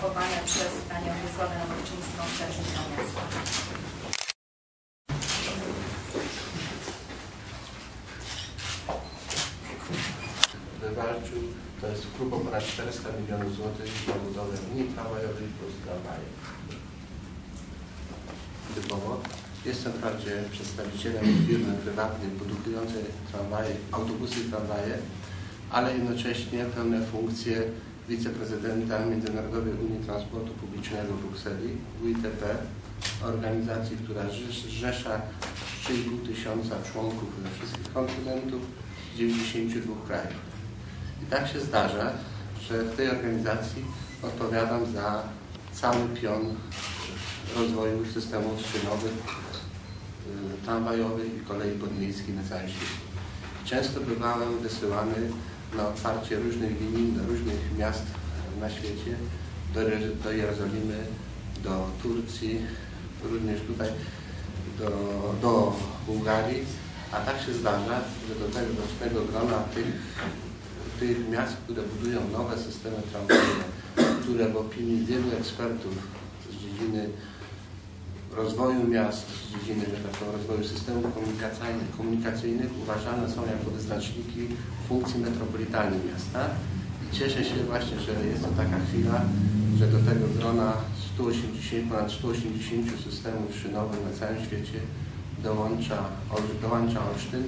sfotografowane przez panią Wysławę Nowoczyńską, strażnika miasta. wywalczył, to jest grubo ponad 400 milionów złotych na budowę linii tramwajowej plus tramwaje. Typowo jestem wprawdzie przedstawicielem firmy prywatnej produkującej tramwaje, autobusy i tramwaje, ale jednocześnie pełnię funkcję wiceprezydenta Międzynarodowej Unii Transportu Publicznego w Brukseli, UITP, organizacji, która rzesz- zrzesza 3,5 tysiąca członków ze wszystkich kontynentów z 92 krajów. I tak się zdarza, że w tej organizacji odpowiadam za cały pion rozwoju systemów szynowych, y, tramwajowych i kolei podmiejskiej na całym świecie. Często bywałem wysyłany na otwarcie różnych linii do różnych miast na świecie, do, do Jerozolimy, do Turcji, również tutaj do, do Bułgarii, a tak się zdarza, że do tego rocznego grona tych tych miast, które budują nowe systemy tramwajowe, które w opinii wielu ekspertów z dziedziny rozwoju miast, z dziedziny że tak rozwoju systemów komunikacyjnych, komunikacyjnych uważane są jako wyznaczniki funkcji metropolitalnej miasta. I cieszę się właśnie, że jest to taka chwila, że do tego grona 180, ponad 180 systemów szynowych na całym świecie dołącza, dołącza Olsztyn.